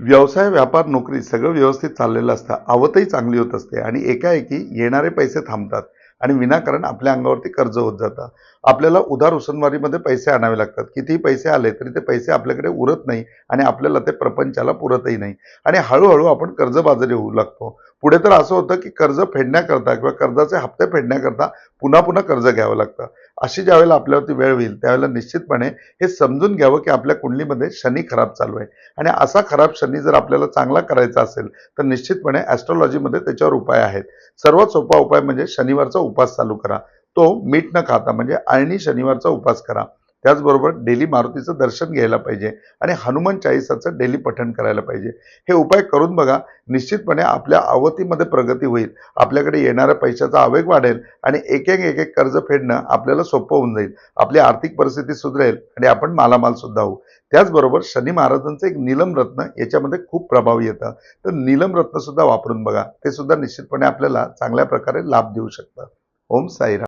व्यवसाय व्यापार नोकरी सगळं व्यवस्थित चाललेलं असतं. आवतही चांगली होत असते आणि एकाएकी येणारे पैसे थांबतात आणि विनाकारण आपल्या अंगावरती कर्ज होत जातं. आपल्याला उधार उसनवारीमध्ये पैसे आणावे लागतात. कितीही पैसे आले तरी ते पैसे आपल्याकडे उरत नाही आणि आपल्याला ते प्रपंचाला पुरतही नाही. आणि हळूहळू आपण कर्जबाजारी होऊ लागतो. पुढे तर असं होतं की कर्ज फेडण्याकरता किंवा कर्जाचे हप्ते फेडण्याकरता पुन्हा पुन्हा कर्ज घ्यावं लागतं. अशी ज्यावेळेला आपल्यावरती वेळ होईल त्यावेळेला निश्चितपणे हे समजून घ्यावं की आपल्या कुंडलीमध्ये शनी खराब चालू आहे. आणि असा खराब शनी जर आपल्याला चांगला करायचा असेल तर निश्चितपणे ॲस्ट्रॉलॉजीमध्ये त्याच्यावर उपाय आहेत. सर्वात सोपा उपाय म्हणजे शनिवारचा उपास चालू करा. तो मीठ न खाता म्हणजे आळणी शनिवारचा उपास करा. त्याचबरोबर डेली मारुतीचं दर्शन घ्यायला पाहिजे आणि हनुमान चाळीसाचं डेली पठण करायला पाहिजे. हे उपाय करून बघा निश्चितपणे आपल्या अवतीमध्ये प्रगती होईल आपल्याकडे येणाऱ्या पैशाचा आवेग वाढेल आणि एक एक एक एक कर्ज फेडणं आपल्याला सोपं होऊन जाईल. आपली आर्थिक परिस्थिती सुधरेल आणि आपण मालामाल सुद्धा होऊ. त्याचबरोबर शनी महाराजांचं एक नीलम रत्न याच्यामध्ये खूप प्रभावी येतं. तर नीलम रत्न सुद्धा वापरून बघा. ते सुद्धा निश्चितपणे आपल्याला चांगल्या प्रकारे लाभ देऊ शकतं. ओम साईराम.